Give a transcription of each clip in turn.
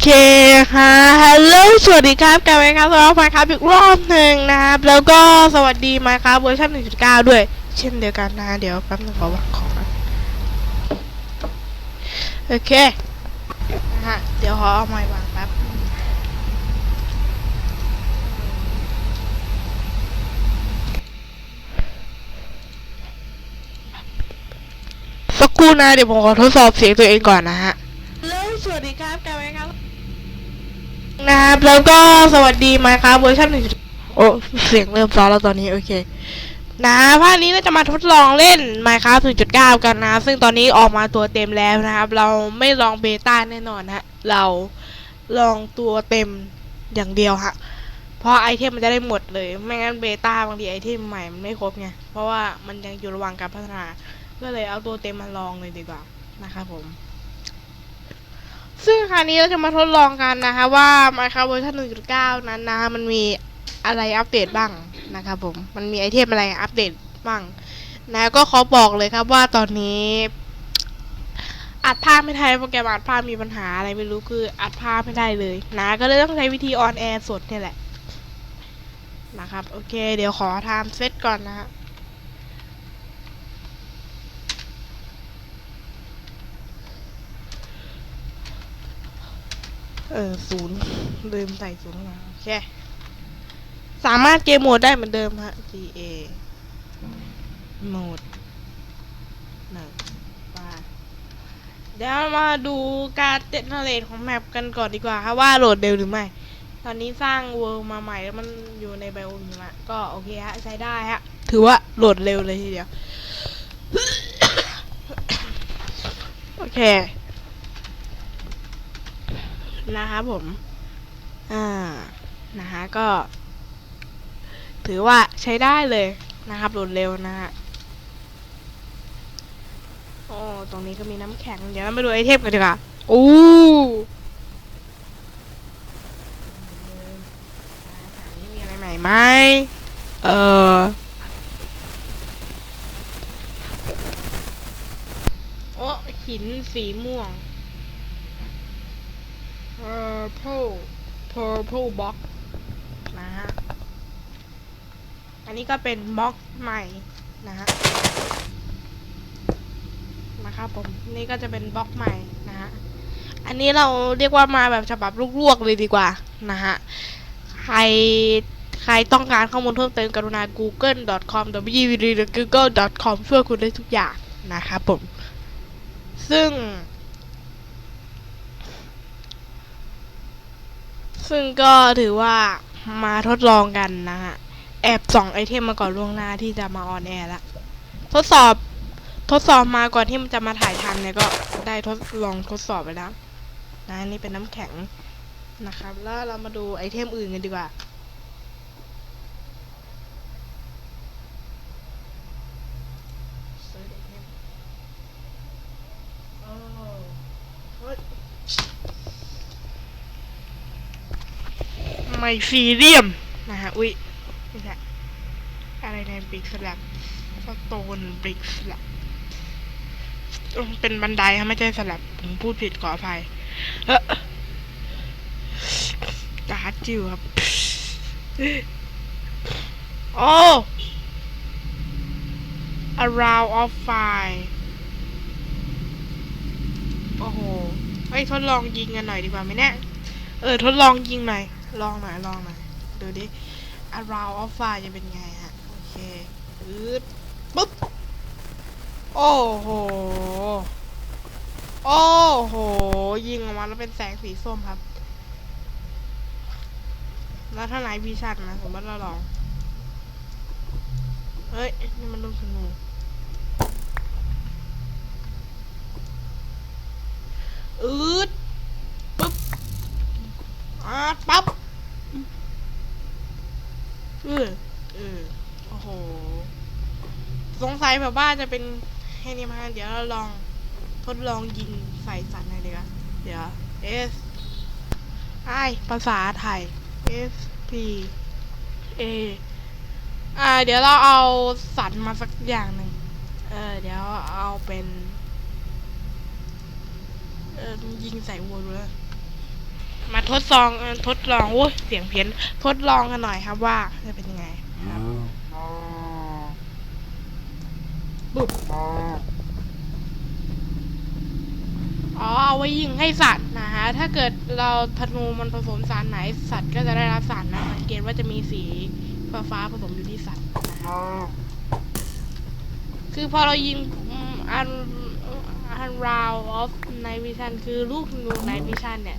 เคค่ะฮัลโหลสวัสดีครับกลับมาครับสำหรับไมค์ครับอีกรอบหนึ่งนะครับ แล้วก็สวัสดีมค์ครับเวอร์ชัน1.9 ด้วย เช่นเดียวกันนะเดี๋ยวแป๊บนึงขอวางของโอเคนะฮะเดี๋ยวขอเอาไมค์วางแป๊บสักครู่นะเดี๋ยวผมขอทดสอบเสียงตัวเองก่อนนะฮะแล้วสวัสดีครับกลับมาครับ นะครับ แล้วก็สวัสดีมาครับเวอร์ชันหนึ่งโอ้เสียงเริ่มซ้อนแล้วตอนนี้ โอเค นะภาคนี้เราจะมาทดลองเล่น Minecraft 0.9 กันนะ ซึ่งตอนนี้ออกมาตัวเต็มแล้วนะครับ เราไม่ลองเบต้าแน่นอนฮะ เราลองตัวเต็มอย่างเดียวฮะ เพราะไอเทมมันจะได้หมดเลย ไม่งั้นเบต้าบางทีไอเทมใหม่มันไม่ครบไง เพราะว่ามันยังอยู่ระหว่างการพัฒนา ก็เลยเอาตัวเต็มมาลองเลยดีกว่านะครับผม ซึ่งคราวนี้เราจะมาทดลองกันนะคะ ว่า Minecraft เวอร์ชัน1.9 นั้นนะคะมันมีอะไรอัปเดตบ้างนะครับผม มันมีไอเทมอะไรอัปเดตบ้างนะก็ขอบอกเลยครับว่าตอนนี้อัดภาพไม่ได้โปรแกรมอัดภาพมีปัญหาอะไรไม่รู้คืออัดภาพไม่ได้เลยนะก็เลยต้องใช้วิธีออนแอร์สดเนี่ยแหละนะครับ โอเค เดี๋ยวขอทม์เซตก่อนนะฮะ เออศูนย์ลืมใส่ศูนย์มาโอเคสามารถเกมโหมดได้เหมือนเดิมฮะ GA โหมดหนึ่งว่าเดี๋ยวมาดูการเจเนเรตของแมปกันก่อนดีกว่าครับว่าโหลดเร็วหรือไม่ ตอนนี้สร้างเวิร์มาใหม่แล้วมันอยู่ในไบโอมหิมะก็โอเคฮะ ใช้ได้ฮะ ถือว่าโหลดเร็วเลยทีเดียว โอเค นะครับผม อ่า นะฮะ ก็ ถือว่าใช้ได้เลยนะครับโหลดเร็วนะฮะ โอ้ ตรงนี้ก็มีน้ำแข็ง เดี๋ยวเรามาดูไอเทมกันดีกว่าอู้อันนี้มีอะไรใหม่ไหมเออโอ้หินสีม่วง purple purple box นะฮะ อันนี้ก็เป็นบล็อกใหม่นะฮะ นะครับผม นี่ก็จะเป็นบล็อกใหม่นะฮะ อันนี้เราเรียกว่ามาแบบฉบับลวกๆเลยดีกว่านะฮะ ใครใครต้องการข้อมูลเพิ่มเติมกรุณา google.com www.google.com ช่วยคุณได้ทุกอย่างนะครับผม ซึ่ง ซึ่งก็ถือว่ามาทดลองกันนะฮะ แอบส่องไอเทมมาก่อนล่วงหน้าที่จะมาออนแอร์ละ ทดสอบทดสอบมาก่อนที่มันจะมาถ่ายทำเนี่ยก็ได้ทดลองทดสอบไปแล้วนะนี่เป็นน้ำแข็งนะครับ แล้วเรามาดูไอเทมอื่นกันดีกว่า Search item โอ้เฮ้ย ไมซีเรียมนะฮะอุ้ยนี่แหละอะไรในบริกสลับสโตนบริกสลับเป็นบันไดฮะไม่ใช่สลับผมพูดผิดขออภัยเอ้อการ์จิวครับ โอ้ a round of fire โอ้โห เฮ้ย ทดลองยิงกันหน่อยดีกว่าไหมเนี่ย เออ ทดลองยิงหน่อย ลองหน่อยลองหน่อยดูดิ around of fire จะเป็นไงฮะ โอเคอืดปุ๊บ โอ้โห โอ้โห ยิงออกมาแล้วเป็นแสงสีส้มครับ แล้วถ้าไหนวิชันนะสมมติเราลอง เฮ้ย นี่มันลูกธนูอืดปุ๊บอ่าปั๊บ ออเออโอ้โห สงสัยแบบว่าจะเป็นแค่นี้มาเดี๋ยวเราลองทดลองยิงใส่สัตว์หน่อยดีกว่าเดี๋ยว S I ภาษาไทย S P A อ่า เดี๋ยวเราเอาสัตว์มาสักอย่างหนึ่งเออ เดี๋ยวเอาเป็น เออยิงใส่วัวดูแล้ว มาทดลองเอ่อทดลองโอ้ยเสียงเพี้ยนทดลองกันหน่อยครับว่าจะเป็นยังไงบึบอ๋อเอาไว้ยิงให้สัตว์นะฮะ ถ้าเกิดเราธนูมันผสมสารไหนสัตว์ก็จะได้รับสารนั้นสังเกตว่าจะมีสีฟ้าฟ้าๆผสมอยู่ที่สัตว์นะฮะคือพอเรายิงอืมอันอัน round of night vision คือลูกธนู night vision เนี่ย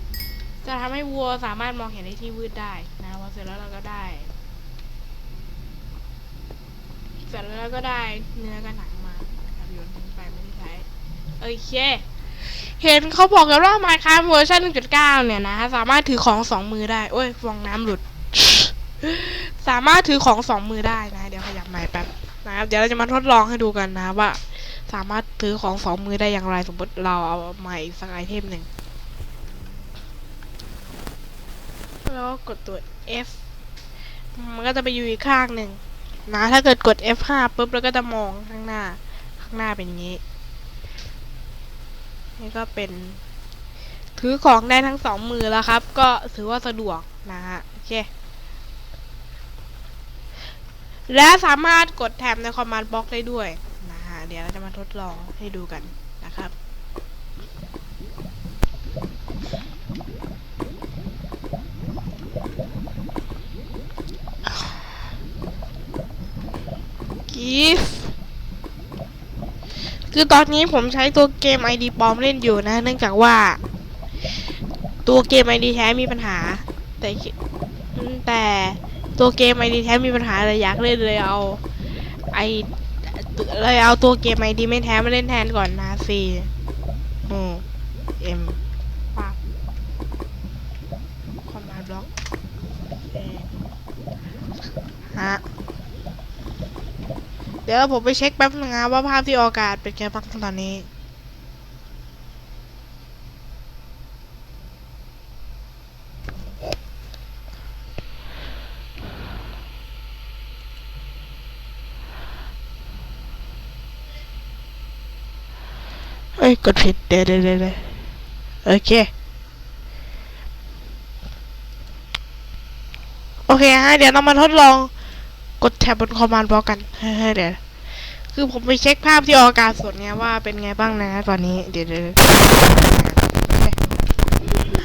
จะทำให้วัวสามารถมองเห็นในที่มืดได้นะพอเสร็จแล้วเราก็ได้เสร็จแล้วเราก็ได้เนื้อกับหนังมานะครับโยนทิ้งไปไม่ได้ใช้โอเคเห็นเขาบอกกันว่า Minecraft เวอร์ชัน1.9 เนี่ยนะ สามารถถือของสองมือได้ โอ้ยฟองน้ำหลุด สามารถถือของสองมือได้นะ เดี๋ยวขยับไม้แป๊บนะครับ เดี๋ยวเราจะมาทดลองให้ดูกันนะว่า สามารถถือของสองมือได้อย่างไร สมมติเราเอาใหม่สักไอเทมหนึ่ง แล้วก็กดตัว F มันก็จะไปอยู่อีกข้างหนึ่งนะถ้าเกิดกด F5 ปุ๊บแล้วก็จะมองข้างหน้า ข้างหน้าเป็นอย่างนี้ นี่ก็เป็น ถือของได้ทั้งสองมือแล้วครับ ก็ถือว่าสะดวกนะฮะโอเคและสามารถกดแท็บในคอมมานด์บล็อกได้ด้วยนะฮะเดี๋ยวเราจะมาทดลองให้ดูกันนะครับ กีฟคือตอนนี้ผมใช้ตัวเกม ID ปลอมเล่นอยู่นะ เนื่องจากว่า ตัวเกม ID แท้มีปัญหา แต่แต่ตัวเกม ID แท้มีปัญหาเลยอยากเล่นเลยเอาไอเลยเอาตัวเกม ID ไม่แท้มาเล่นแทนก่อนนะซีโอเอ็มปั๊บคอมมานด์บล็อกฮะ เดี๋ยวผมไปเช็คแป๊บนึงนะว่าภาพที่ออกอากาศเป็นไงบ้างตอนนี้เอ้ยกดผิดเดี๋ยวเดี๋ยวเดี๋ยวเโอเค โอเคฮะเดี๋ยวเรามาทดลอง กดแท็บบนคอมมานด์บล็อกกันเฮ้ยเดี๋ยวคือผมไปเช็คภาพที่ออกอากาศสดไงว่าเป็นไงบ้างนะตอนนี้เดี๋ยวเดี๋ยว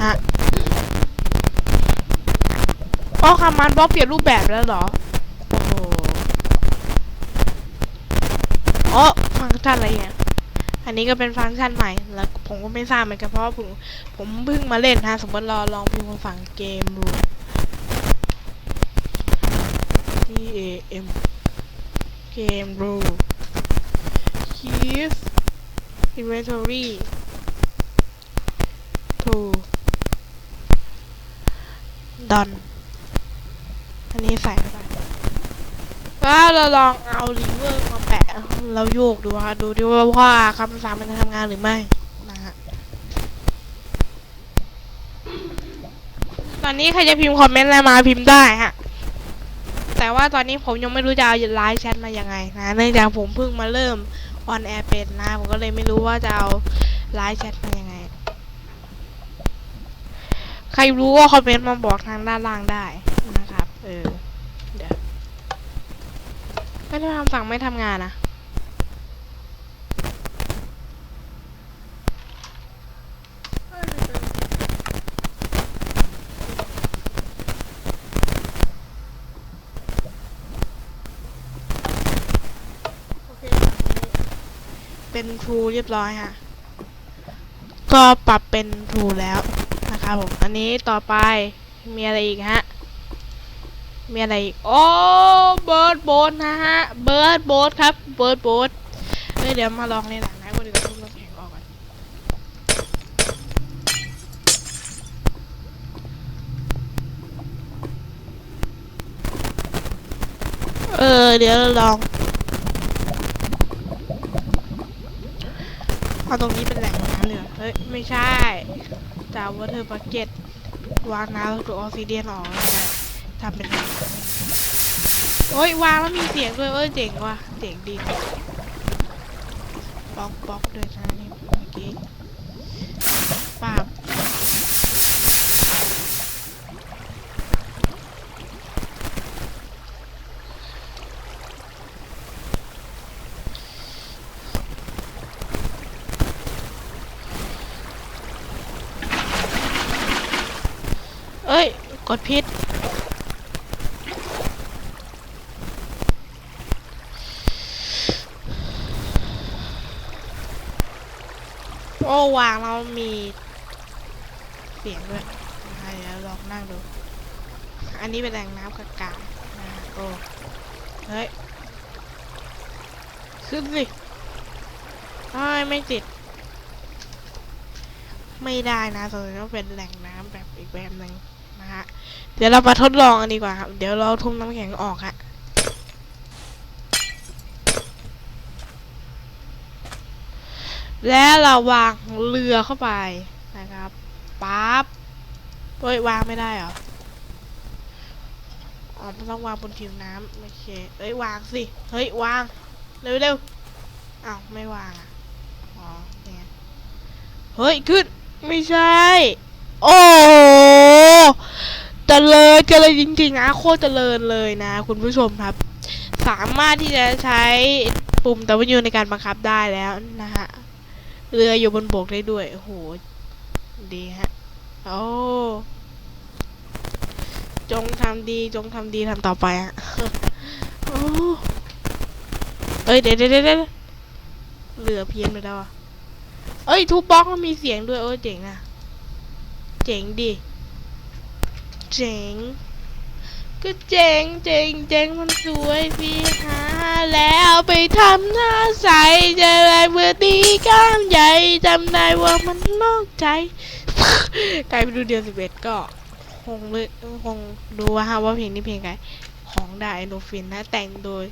ฮะอ๋อคอมมานด์บล็อกเปลี่ยนรูปแบบแล้วเหรอโอ้โหอ๋อฟังก์ชันอะไรเนี่ยอันนี้ก็เป็นฟังก์ชันใหม่ แล้วผมก็ไม่ทราบเหมือนกันเพราะผมผมเพิ่งมาเล่นนะสมมติราลองพิมพ์ฝั่งเกมรู A M เกมรู keys inventory to done อันนี้ใส่เข้าไปแล้วเราลองเอาลิเวอร์มาแปะแล้วโยกดูค่ะดูดิว่าว่าคำสั่งมันจะทำงานหรือไม่นะฮะตอนนี้ใครจะพิมพ์คอมเมนต์อะไรมาพิมพ์ได้ฮะ แต่ว่าตอนนี้ผมยังไม่รู้จะเอาไลน์แชทมายังไงนะเนื่องจากผมเพิ่งมาเริ่มออนแอร์เป็นนะผมก็เลยไม่รู้ว่าจะเอาไลน์แชทมายังไง ใครรู้ก็คอมเมนต์มาบอกทางด้านล่างได้นะครับ เออ เดี๋ยวไม่ได้คำสั่งไม่ทำงานนะ เป็น True เรียบร้อยค่ะ ก็ปรับเป็น True แล้วนะครับผม อันนี้ต่อไปมีอะไรอีกฮะ มีอะไรอีก โอ้เบิร์ดโบนนะฮะ เบิร์ดโบนครับเบิร์ดโบนเดี๋ยวมาลองในหลังนะคนอื่นทุบน้ำแข็งออกก่อนเออเดี๋ยวเราลอง เอาตรงนี้เป็นแหล่งน้ำเลยเหรอเฮ้ย ไม่ใช่จากวอเทอร์บักเก็ตวางน้ำตัวออกซิเดียนออกนะทำเป็นโอ้ยวางแล้วมีเสียงด้วยเอ้ยเจ๋งว่ะเจ๋งดีบล็อกบล็อกด้วยนะนี่เมื่อกี้ปาบ ดพิษโอ้วางเรามี เสียงด้วยนะคะเดี๋ยวลองนั่งดู อันนี้เป็นแหล่งน้ำกากาโอ้เฮ้ย ขึ้นสิไอ้ยไม่ติด ไม่ได้นะตรงนี้ต้องเป็นแหล่งน้ำแบบอีกแบบหนึ่ง นะฮะ เดี๋ยวเรามาทดลองกันดีกว่าครับ เดี๋ยวเราทุ่มน้ำแข็งออกฮะและเราวางเรือเข้าไปนะครับปั๊บเฮ้ยวางไม่ได้เหรอ อ๋อมันต้องวางบนผิวน้ำโอเคเอ้ยวางสิ เฮ้ยวาง เร็วเร็วอ้าวไม่วางอะ อ๋อเนี่ยเฮ้ย ขึ้น ไม่ใช่ โอ้ เจริญเจริญจริงๆนะโคตรเจริญเลยนะ คุณผู้ชมครับ สามารถที่จะใช้ปุ่ม W ในการบังคับได้แล้วนะฮะเรืออยู่บนบกได้ด้วยโอ้โหดีฮะโอ้จงทำดีจงทำดีทำต่อไปฮะโอ้เอ้ยเดี๋ยวเดี๋ยวเดี๋ยวเดะเรือเพี้ยนไปแล้วอะเอ้ยทูบ็อกมันมีเสียงด้วยโอ้เจ๋งอะ เจ๋งดิ เจ๋งก็เจ๋งเจ๋งเจ๋งมันสวยสิฮะแล้วไปทำหน้าใสจะอะไรเมื่อดีก้ามใหญ่จำได้ว่ามันนอกใจกลายไปดูเดือนสิบเอ็ดก็คงเลยคงดูว่าฮะว่าเพลงนี้เพลงไงของดาเอนโดฟินนะแต่งโดย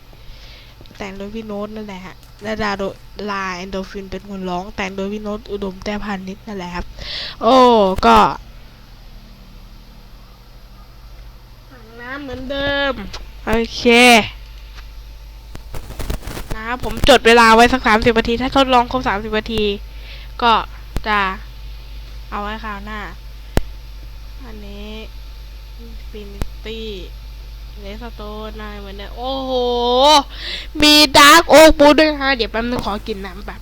แต่งโดยพี่โน้ตนั่นแหละฮะและดาโดลาเอนโดฟินเป็นคนร้องแต่งโดยพี่โน้ตอุดมแต้พานิชนั่นแหละครับ โอ้ก็ถังน้ำเห มือนเดิม โอเค นะครับผมจดเวลาไว้สักสามสิบนาที ถ้าทดลองครบสามสิบนาที ก็จะเอาไว้คราวหน้า อันนี้ฟินิตี้เลสโตนอะไรเหมือนเดิมโอ้โห มีดาร์กโอ๊กบูด้วยนะฮะ เดี๋ยวแป๊บนึงขอกินน้ำแบบ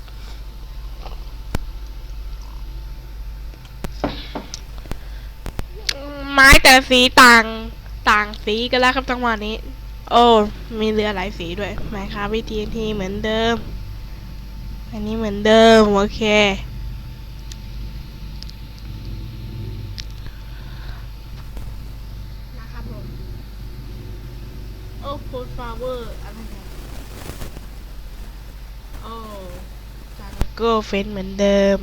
ไม้แต่ละสีต่าง ต่างสีกันแล้วครับจังหวะนี้ โอ้ มีเรือหลายสีด้วยไหมครับวิธีทีเหมือนเดิม อันนี้เหมือนเดิม โอเค นะครับผม โอ้โพสฟลาเวอร์อะไรเนี่ยโอ้จานเกิลเฟนเหมือนเดิม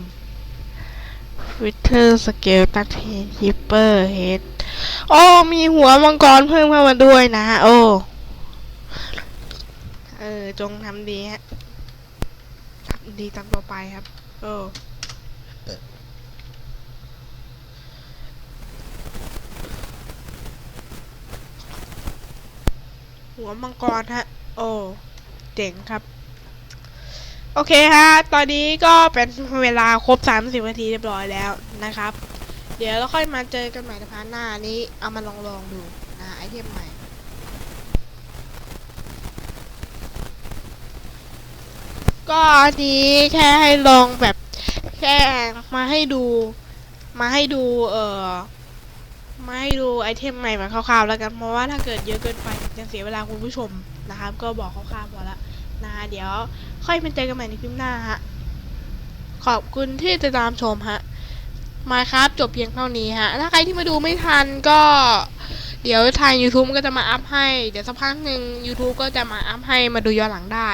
วิเทอร์สเกลตักเทนฮิปเปอร์เฮด โอ้มีหัวมังกรเพิ่มเข้ามาด้วยนะ โอ้ เออ จงทำดีฮะทำดีตามต่อไปครับ โอ้หัวมังกรฮะ โอ้เจ๋งครับ โอเคฮะ ตอนนี้ก็เป็นเวลาครบ 30นาทีเรียบร้อยแล้วนะครับ เดี๋ยวเราค่อยมาเจอกันใหม่ในพาร์ทหน้านี้ เอามาลองลองดูนะไอเทมใหม่ ก็อันนี้แค่ให้ลองแบบแค่มาให้ดู มาให้ดู เอ่อมาให้ดูไอเทมใหม่มาคร่าวๆแล้วกันเพราะว่าถ้าเกิดเยอะเกินไปจะเสียเวลาคุณผู้ชมนะครับ ก็บอกคร่าวๆพอละนะเดี๋ยวค่อยมาเจอกันใหม่ในคลิปหน้าฮะขอบคุณที่ติดตามชมฮะ มาครับจบเพียงเท่านี้ฮะ ถ้าใครที่มาดูไม่ทันก็ เดี๋ยวทาง YouTube ก็จะมาอัพให้ เดี๋ยวสักพักหนึ่ง YouTube ก็จะมาอัพให้มาดูย้อนหลังได้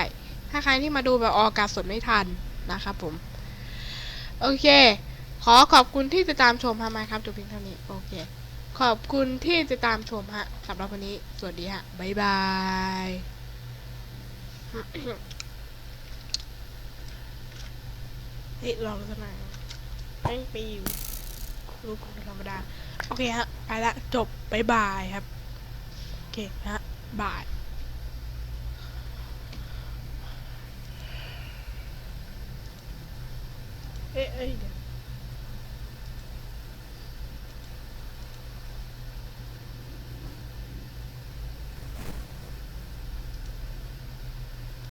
ถ้าใครที่มาดูแบบออกากาศสดไม่ทันนะครับผม โอเค ขอขอบคุณที่ติดตามชมฮะมาครับจบเพียงเท่านี้ โอเค ขอบคุณที่ติดตามชมฮะสำหรับวันนี้ สวัสดีฮะ บ๊ายบาย เฮ้ยลองสมัย แม่งปีอยู่รูปธรรมดา โอเคฮะ ไปละ จบ บ๊ายบายครับ โอเคฮะ บายเอ้ยเอ้ยเดี๋ยว